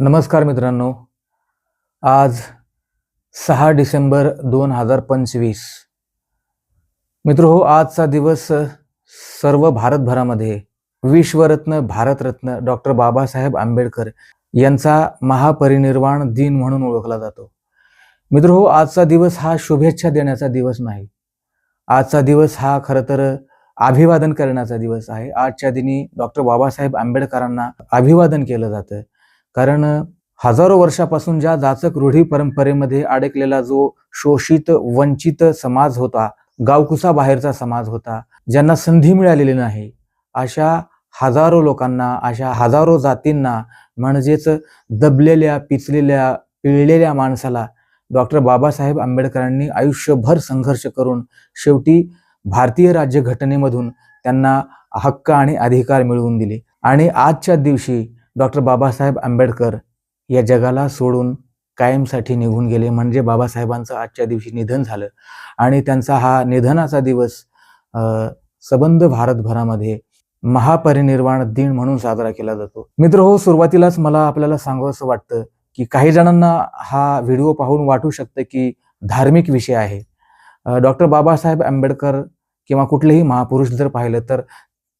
नमस्कार मित्रांनो. आज सहा डिसेंबर दोन हजार पंचवीस. मित्र हो आजचा दिवस सर्व भारतभरामध्ये विश्वरत्न भारतरत्न डॉक्टर बाबासाहेब आंबेडकर यांचा महापरिनिर्वाण दिन म्हणून ओळखला जातो. मित्र हो आजचा दिवस हा शुभेच्छा देण्याचा दिवस नाही. आजचा दिवस हा खरं तर अभिवादन करण्याचा दिवस आहे. आजच्या दिनी डॉक्टर बाबासाहेब आंबेडकरांना अभिवादन केलं जातं. कारण हजारो वर्षापासून ज्या जाचक रूढी परंपरेमध्ये अडकलेला जो शोषित वंचित समाज होता गावकुसा बाहेरचा समाज होता ज्यांना संधी मिळालेली नाही अशा हजारो लोकांना अशा हजारो जातींना म्हणजेच दबलेल्या पिचलेल्या पिळलेल्या माणसाला डॉक्टर बाबासाहेब आंबेडकरांनी आयुष्यभर संघर्ष करून शेवटी भारतीय राज्यघटनेमधून त्यांना हक्क आणि अधिकार मिळवून दिले. आणि आजच्या दिवशी डॉक्टर बाबासाहेब आंबेडकर या जगाला सोडून कायमसाठी निघून गेले. म्हणजे बाबासाहेबांचं आजच्या दिवशी निधन झालं. आणि त्यांचा हा निधनाचा दिवस सबंध भारतभरामध्ये महापरिनिर्वाण दिन म्हणून साजरा केला जातो. मित्र हो सुरुवातीलाच मला आपल्याला सांगावंसं वाटतं की काही जणांना हा व्हिडिओ पाहून वाटू शकतं की धार्मिक विषय आहे. डॉक्टर बाबासाहेब आंबेडकर किंवा कुठलेही महापुरुष जर पाहिलं तर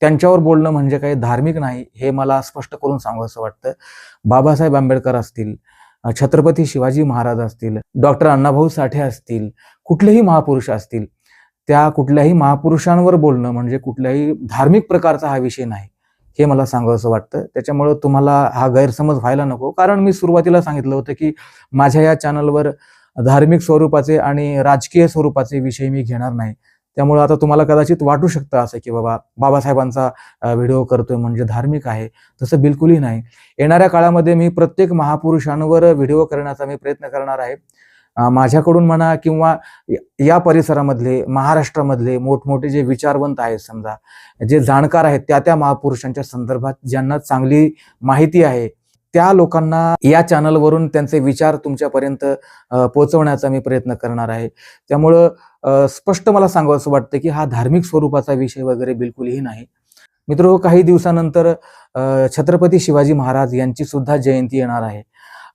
त्यांच्यावर बोलणं म्हणजे काही धार्मिक नाही हे मला स्पष्ट करून सांगावंसं वाटतं. बाबासाहेब आंबेडकर असतील छत्रपती शिवाजी महाराज असतील डॉक्टर अण्णाभाऊ साठे असतील कुठलेही महापुरुष असतील त्या कुठल्याही महापुरुषांवर बोलणं म्हणजे कुठल्याही धार्मिक प्रकारचा हा विषय नाही हे मला सांगावंसं वाटतं. त्याच्यामुळं तुम्हाला हा गैरसमज व्हायला नको. कारण मी सुरुवातीला सांगितलं होतं की माझ्या या चॅनलवर धार्मिक स्वरूपाचे आणि राजकीय स्वरूपाचे विषय मी घेणार नाही. त्यामुळं आता तुम्हाला कदाचित वाटू शकतं असं की बाबा बाबासाहेबांचा व्हिडिओ करतोय म्हणजे धार्मिक आहे. तसं बिलकुलही नाही. येणाऱ्या काळामध्ये मी प्रत्येक महापुरुषांवर व्हिडिओ करण्याचा मी प्रयत्न करणार आहे. माझ्याकडून म्हणा किंवा या परिसरामधले महाराष्ट्रामधले मोठमोठे जे विचारवंत आहेत समजा जे जाणकार आहेत त्या त्या महापुरुषांच्या संदर्भात ज्यांना चांगली माहिती आहे त्या लोकांना या चॅनलवरून त्यांचे विचार तुमच्यापर्यंत पोहोचवण्याचा मी प्रयत्न करणार आहे. त्यामुळं स्पष्ट मला सांगावंसं वाटतं की हा धार्मिक स्वरूपाचा विषय वगैरे बिलकुलही नाही. मित्र काही दिवसानंतर छत्रपती शिवाजी महाराज यांची सुद्धा जयंती येणार आहे.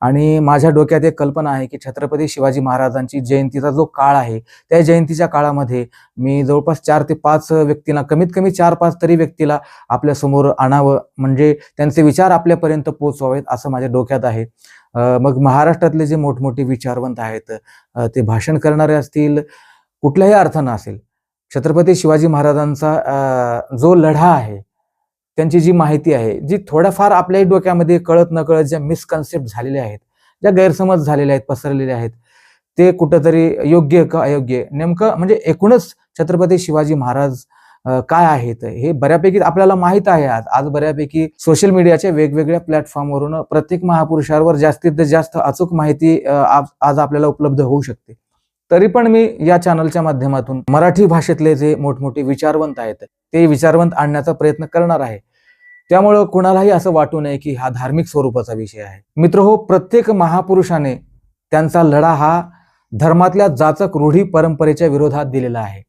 आणि माझ्या डोक्यात एक कल्पना आहे की छत्रपती शिवाजी महाराजांची जयंतीचा जो काळ आहे त्या जयंतीच्या काळामध्ये मी जवळपास चार ते पाच व्यक्तीला कमीत कमी चार पाच तरी व्यक्तीला आपल्यासमोर आणावं म्हणजे त्यांचे विचार आपल्यापर्यंत पोहोचवावेत असं माझ्या डोक्यात आहे. मग महाराष्ट्रातले जे मोठमोठे विचारवंत आहेत ते भाषण करणारे असतील कुठल्याही अर्थानं असेल छत्रपती शिवाजी महाराजांचा जो लढा आहे त्यांची जी माहिती आहे जी थोड्याफार आपल्याही डोक्यामध्ये कळत न कळत ज्या मिसकन्सेप्ट झालेल्या आहेत ज्या गैरसमज झालेल्या आहेत पसरलेल्या आहेत ते कुठंतरी योग्य का अयोग्य? नेमकं म्हणजे एकूणच छत्रपती शिवाजी महाराज काय आहेत? हे बऱ्यापैकी आपल्याला माहीत आहे आज. आज बऱ्यापैकी सोशल मीडियाच्या वेगवेगळ्या प्लॅटफॉर्मवरून प्रत्येक महापुरुषावर जास्तीत जास्त अचूक माहिती आज आपल्याला उपलब्ध होऊ शकते. तरी पण मी या चॅनलच्या माध्यमातून मराठी भाषेतले जे मोठमोठे विचारवंत आहेत ते विचारवंत आणण्याचा प्रयत्न करणार आहे. त्यामुळं कुणालाही असं वाटू नये की हा धार्मिक स्वरूपाचा विषय आहे. मित्र हो प्रत्येक महापुरुषाने त्यांचा लढा हा धर्मातल्या जाचक रूढी परंपरेच्या विरोधात दिलेला आहे.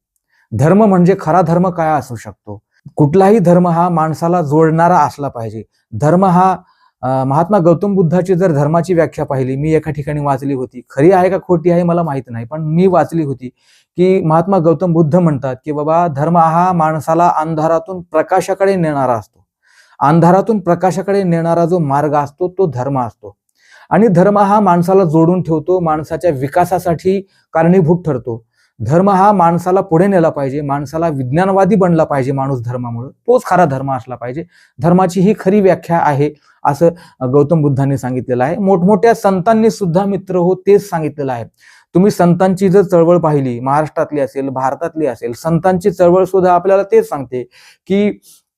धर्म म्हणजे खरा धर्म काय असू शकतो? कुठलाही धर्म हा माणसाला जोडणारा असला पाहिजे. धर्म हा महात्मा गौतम बुद्धाची जर धर्माची व्याख्या पाहिली मी एका ठिकाणी वाचली होती. खरी आहे का खोटी आहे मला माहीत नाही पण मी वाचली होती की महात्मा गौतम बुद्ध म्हणतात की बाबा धर्म हा माणसाला अंधारातून प्रकाशाकडे नेणारा असतो. अंधारातून प्रकाशाकडे नेणारा जो मार्ग असतो तो धर्म असतो. आणि धर्म हा माणसाला जोडून ठेवतो माणसाच्या विकासासाठी कारणीभूत ठरतो. धर्म हा माणसाला पुढे नेला पाहिजे माणसाला विज्ञानवादी बनला पाहिजे माणूस धर्मामुळे. तोच खरा धर्म असला पाहिजे. धर्माची ही खरी व्याख्या आहे असं गौतम बुद्धांनी सांगितलेलं आहे. मोठमोठ्या संतांनी सुद्धा मित्र हो तेच सांगितलेलं आहे. तुम्ही संतांची जर चळवळ पाहिली महाराष्ट्रातली असेल भारतातली असेल संतांची चळवळ सुद्धा आपल्याला तेच सांगते की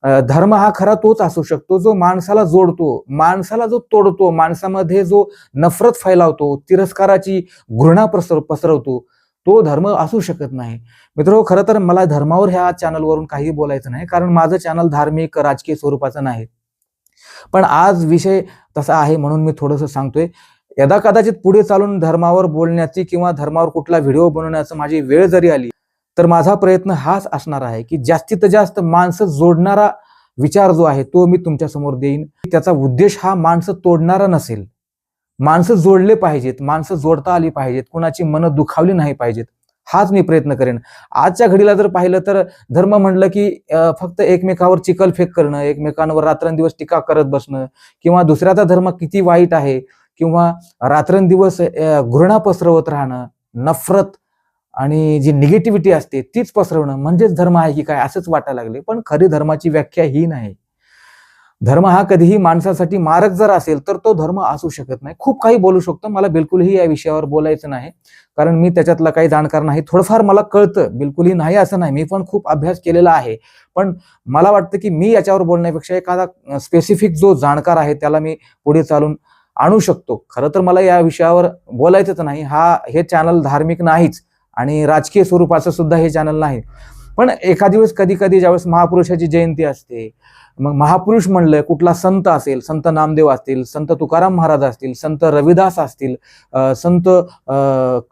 धर्म हा खरा तोच असू शकतो जो माणसाला जोडतो माणसाला जो तोडतो माणसामध्ये जो नफरत फैलावतो तिरस्काराची घृणा पसर पसरवतो तो धर्म असू शकत नाही. मित्र खरं तर मला धर्मावर ह्या चॅनलवरून काही बोलायचं नाही कारण माझं चॅनल धार्मिक राजकीय स्वरूपाचं नाही. पण आज विषय तसा आहे म्हणून मी थोडंसं सांगतोय. यदा कदाचित पुढे चालून धर्मावर बोलण्याची किंवा धर्मावर कुठला व्हिडिओ बनवण्याचं माझी वेळ जरी आली तर माझा प्रयत्न हाच असणार आहे की जास्तीत जास्त माणसं जोडणारा विचार जो आहे तो मी तुमच्यासमोर देईन. त्याचा उद्देश हा माणसं तोडणारा नसेल. माणसं जोडले पाहिजेत माणसं जोडता आली पाहिजेत कुणाची मनं दुखावली नाही पाहिजेत हाच मी प्रयत्न करेन. आजच्या घडीला जर पाहिलं तर धर्म म्हणलं की फक्त एकमेकावर चिकलफेक करणं एकमेकांवर रात्रंदिवस टीका करत बसणं किंवा दुसऱ्याचा धर्म किती वाईट आहे किंवा रात्रंदिवस घृणा पसरवत राहणं नफरत आणि जी निगेटिव्हिटी असते तीच पसरवणं म्हणजेच धर्म आहे की काय असंच वाटायला लागले. पण खरी धर्माची व्याख्या ही नाही. धर्म हा कधीही माणसासाठी मारक जर असेल तर तो धर्म असू शकत नाही. खूप काही बोलू शकतो. मला बिलकुलही या विषयावर बोलायचं नाही. कारण मी त्याच्यातला काही जाणकार नाही. थोडंफार मला कळतं. बिलकुलही नाही असं नाही. मी पण खूप अभ्यास केलेला आहे. पण मला वाटतं की मी याच्यावर बोलण्यापेक्षा एखादा स्पेसिफिक जो जाणकार आहे त्याला मी पुढे चालून आणू शकतो. खरं तर मला या विषयावर बोलायचंच नाही. हा हे चॅनल धार्मिक नाहीच. आणि राजकीय स्वरूपाचं सुद्धा हे चॅनल नाही. पण एखादी वेळेस कधी कधी ज्यावेळेस महापुरुषाची जयंती असते मग महापुरुष म्हणलं कुठला संत असेल संत नामदेव असतील संत तुकाराम महाराज असतील संत रविदास असतील संत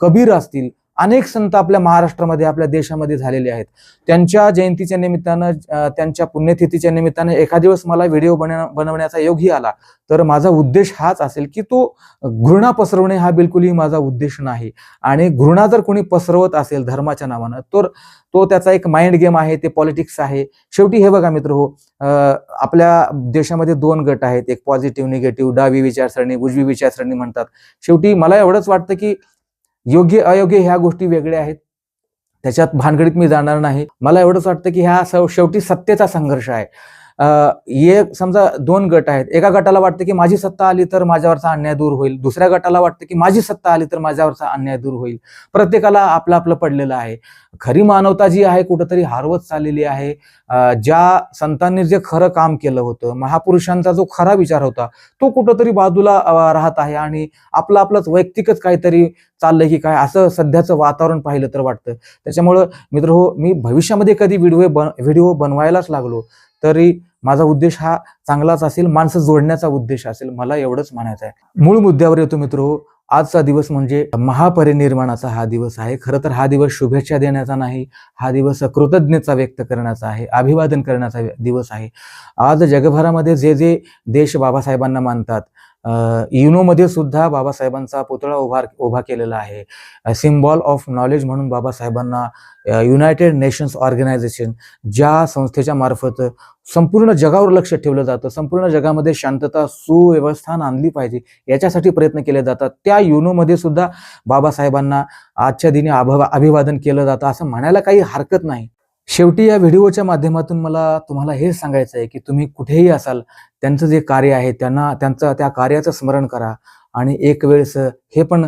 कबीर असतील अनेक संत आपल्या महाराष्ट्रामध्ये आपल्या देशामध्ये झालेले आहेत. त्यांच्या जयंतीच्या निमित्तानं त्यांच्या पुण्यतिथीच्या निमित्तानं एखाद दिवस मला व्हिडिओ बनव बनवण्याचा योगही आला. तर माझा उद्देश हाच असेल की तो घृणा पसरवणे हा बिलकुलही माझा उद्देश नाही. आणि घृणा जर कोणी पसरवत असेल धर्माच्या नावानं तर तो त्याचा एक माइंड गेम आहे ते पॉलिटिक्स आहे. शेवटी हे बघा मित्र हो आपल्या देशामध्ये दोन गट आहेत. एक पॉझिटिव्ह निगेटिव्ह डावी विचारसरणी उजवी विचारसरणी म्हणतात. शेवटी मला एवढंच वाटतं की योग्य अयोग्य ह्या गोष्टी वेगळ्या आहेत. त्याच्यात भानगडीत मी जाणार नाही. मला एवढंच वाटतं की ह्या शेवटी सत्तेचा संघर्ष आहे. एक हे समजा दोन गट आहेत. एका गटाला वाटतं की माझी सत्ता आली तर माझ्यावरचा अन्याय दूर होईल. दुसऱ्या गटाला वाटतं की माझी सत्ता आली तर माझ्यावरचा अन्याय दूर होईल. प्रत्येकाला आपलं आपलं पडलेलं आहे. खरी मानवता जी आहे कुठंतरी हारवत चाललेली आहे. ज्या संतांनी जे खरं काम केलं होतं महापुरुषांचा जो खरा विचार होता तो कुठंतरी बाजूला राहत आहे आणि आपलं आपलंच वैयक्तिकच काहीतरी चाललंय की काय असं सध्याचं वातावरण पाहिलं तर वाटतं. त्याच्यामुळं मित्र हो मी भविष्यामध्ये कधी व्हिडिओ बन व्हिडिओ बनवायलाच लागलो तरी माझा उद्देश हा चांगलाच असेल माणसं जोडण्याचा उद्देश असेल मला एवढंच म्हणायचं आहे. मूळ मुद्द्यावर येतो मित्र हो आजचा दिवस म्हणजे महापरिनिर्वाणाचा हा दिवस आहे. खरं तर हा दिवस शुभेच्छा देण्याचा नाही हा दिवस कृतज्ञता व्यक्त करण्याचा आहे अभिवादन करण्याचा दिवस आहे. आज जगभरामध्ये जे जे देश बाबासाहेबांना मानतात युनोमध्ये सुद्धा बाबासाहेबांचा पुतळा उभा उभा केलेला आहे. सिम्बॉल ऑफ नॉलेज म्हणून बाबासाहेबांना युनायटेड नेशन्स ऑर्गनायझेशन ज्या संस्थेच्या मार्फत संपूर्ण जगावर लक्ष ठेवलं जातं संपूर्ण जगामध्ये शांतता सुव्यवस्थान आणली पाहिजे याच्यासाठी प्रयत्न केले जातात. त्या युनोमध्ये सुद्धा बाबासाहेबांना आजच्या दिनी अभिवादन केलं जातं असं म्हणायला काही हरकत नाही. शेवटी या व्हिडिओच्या माध्यमातून मला तुम्हाला हे सांगायचं आहे की तुम्ही कुठेही असाल त्यांचं जे कार्य आहे त्यांना त्यांचं त्या कार्याचं स्मरण करा. आणि एक वेळेस हे पण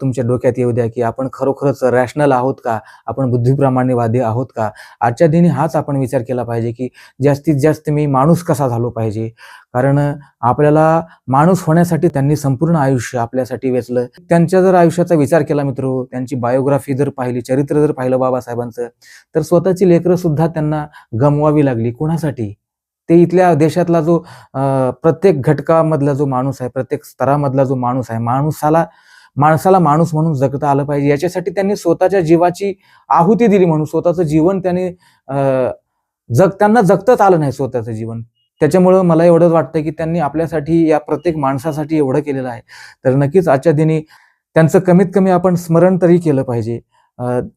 तुमच्या डोक्यात येऊ द्या की आपण खरोखरच रॅशनल आहोत का? आपण बुद्धिप्रामाण्यवादी आहोत का? आजच्या दिनी हाच आपण विचार केला पाहिजे की जास्तीत जास्त मी माणूस कसा झालो पाहिजे? कारण आपल्याला माणूस होण्यासाठी त्यांनी संपूर्ण आयुष्य आपल्यासाठी वेचलं. त्यांच्या जर आयुष्याचा विचार केला मित्र त्यांची बायोग्राफी जर पाहिली चरित्र जर पाहिलं बाबासाहेबांचं तर स्वतःची लेकरं सुद्धा त्यांना गमवावी लागली. कुणासाठी? ते इथल्या देशातला जो प्रत्येक घटकामधला जो माणूस आहे प्रत्येक स्तरामधला जो माणूस आहे माणसाला माणसाला माणूस म्हणून जगता आलं पाहिजे. याच्यासाठी त्यांनी स्वतःच्या जीवाची आहुती दिली म्हणून स्वतःचं जीवन त्यांनी जग त्यांना जगताच आलं नाही स्वतःचं जीवन. त्याच्यामुळं मला एवढंच वाटतं की त्यांनी आपल्यासाठी या प्रत्येक माणसासाठी एवढं केलेलं आहे. तर नक्कीच आजच्या दिनी त्यांचं कमीत कमी आपण स्मरण तरी केलं पाहिजे.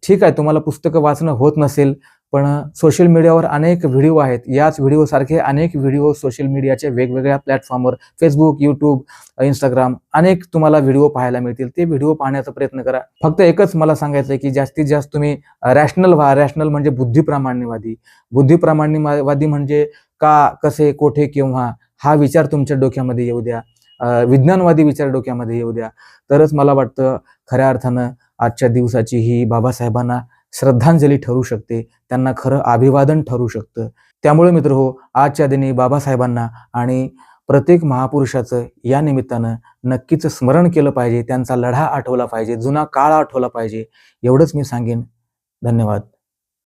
ठीक आहे तुम्हाला पुस्तकं वाचणं होत नसेल पण सोशल मीडियावर अनेक व्हिडिओ आहेत. याच व्हिडिओसारखे अनेक व्हिडिओ सोशल मीडियाच्या वेगवेगळ्या प्लॅटफॉर्मवर फेसबुक यूट्यूब इंस्टाग्राम अनेक तुम्हाला व्हिडिओ पाहायला मिळतील. ते व्हिडिओ पाहण्याचा प्रयत्न करा. फक्त एकच मला सांगायचं आहे की जास्तीत जास्त तुम्ही रॅशनल व्हा. रॅशनल म्हणजे बुद्धिप्रामाण्यवादी बुद्धिप्रामाण्यवादी म्हणजे का कसे कोठे केव्हा हा विचार तुमच्या डोक्यामध्ये येऊ द्या. विज्ञानवादी विचार डोक्यामध्ये येऊ द्या. तरच मला वाटतं खऱ्या अर्थानं आजच्या दिवसाची ही बाबासाहेबांना श्रद्धांजली ठरू शकते त्यांना खरं अभिवादन ठरू शकतं. त्यामुळे मित्र हो आजच्या दिनी बाबासाहेबांना आणि प्रत्येक महापुरुषाचं या निमित्तानं नक्कीच स्मरण केलं पाहिजे त्यांचा लढा आठवला पाहिजे जुना काळ आठवला पाहिजे एवढंच मी सांगेन. धन्यवाद.